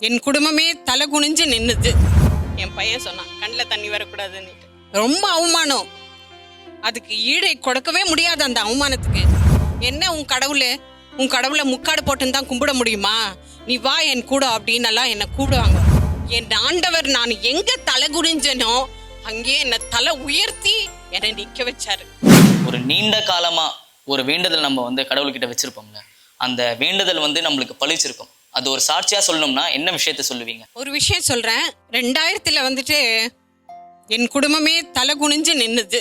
என் குடும்பமே தலை குனிஞ்சு நின்றுது என் பையன் சொன்னான் கண்ணில் தண்ணி வரக்கூடாதுன்னு. ரொம்ப அவமானம். அதுக்கு ஈடை கொடுக்கவே முடியாது அந்த அவமானத்துக்கு. என்ன உன் கடவுள்? உன் கடவுளை முக்காடு போட்டுன்னு தான் கும்பிட முடியுமா? நீ வா என் கூட அப்படின்னு என்னை கூடுவாங்க. என் ஆண்டவர் நான் எங்க தலை குனிஞ்சனோ அங்கேயே என்னை தலை உயர்த்தி என்னை நிற்க வச்சாரு. ஒரு நீண்ட காலமா ஒரு வேண்டுதல் நம்ம வந்து கடவுள்கிட்ட வச்சிருப்போம்ல. அந்த வேண்டுதல் வந்து நம்மளுக்கு பழிச்சிருக்கும். அது ஒரு சாட்சியா சொல்லணும்னா என்ன விஷயத்த சொல்லுவீங்க? ஒரு விஷயம் சொல்றேன். ரெண்டாயிரத்துல வந்துட்டு என் குடும்பமே தலை குனிஞ்சு நின்னுது.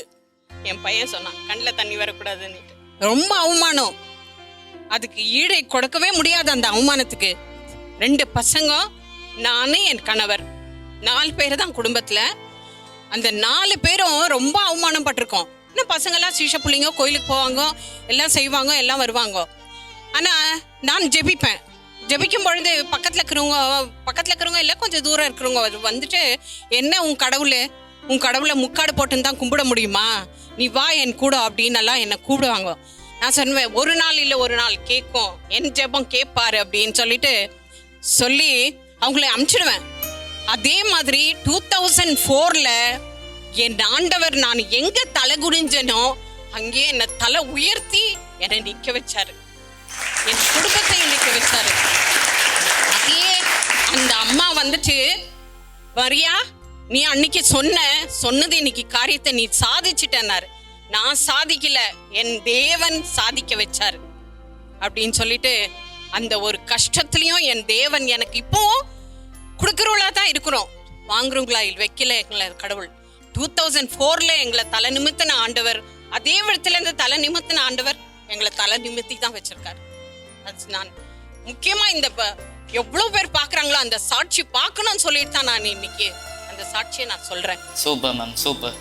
என் பையன் சொன்னான் கண்ணில் தண்ணி வரக்கூடாதுன்னு ரொம்ப அவமானம். அதுக்கு ஈடை கொடுக்கவே முடியாது அந்த அவமானத்துக்கு. ரெண்டு பசங்க நானே என் கணவர். நாலு பேர் தான் குடும்பத்தில். அந்த நாலு பேரும் ரொம்ப அவமானம் பட்டிருக்கோம் இன்னும் பசங்கெல்லாம் சீஷ பிள்ளைங்க கோயிலுக்கு போவாங்க எல்லாம் செய்வாங்க எல்லாம் வருவாங்க. ஆனால் நான் ஜெபிப்பேன். ஜெபிக்கும் பொழுது பக்கத்துல இருக்கிறவங்க பக்கத்துல இருக்கிறவங்க இல்லை கொஞ்சம் தூரம் இருக்கிறவங்க அது வந்துட்டு என்ன உன் கடவுள்? உன் கடவுளை முக்காடு போட்டுன்னு தான் கும்பிட முடியுமா? நீ வா என் கூட அப்படின்னு எல்லாம் என்னை கூப்பிடுவாங்க. நான் சொன்னேன் ஒரு நாள் இல்லை ஒரு நாள் கேட்கும். என் ஜெபம் கேட்பாரு அப்படின்னு சொல்லிட்டு சொல்லி அவங்கள அமுச்சிடுவேன். அதே மாதிரி டூ தௌசண்ட் ஃபோரில் என் ஆண்டவர் நான் எங்க தலை குனிஞ்சனோ அங்கேயே என்னை தலை உயர்த்தி என்னை நிற்க வச்சாரு. என் குடும்பத்தை நிக்க வச்சாரு அதே அந்த அம்மா வந்துட்டு வரியா நீ அன்னைக்கு சொன்ன சொன்னது இன்னைக்கு காரியத்தை நீ சாதிச்சிட்டனாரு நான் சாதிக்கல என் தேவன் சாதிக்க வச்சார். அப்படின்னு சொல்லிட்டு அந்த ஒரு கஷ்டத்துலயும் என் தேவன் எனக்கு இப்போ கொடுக்குறவளா தான் இருக்கிறோம். வாங்குறவங்களா இல்லை வைக்கல எங்களை கடவுள். டூ தௌசண்ட் ஃபோர்ல எங்களை தலை நிமித்தின ஆண்டவர் அதே இடத்துல இருந்து தலை நிமித்தின ஆண்டவர் எங்களை தலை நிமித்தி தான் வச்சிருக்காரு. அது நான் முக்கியமா இந்த எவ்வளவு பேர் பாக்குறாங்களோ அந்த சாட்சி பார்க்கணும்னு சொல்லிட்டு தான் நான் இன்னைக்கு அந்த சாட்சியை நான் சொல்றேன். Super ma'am super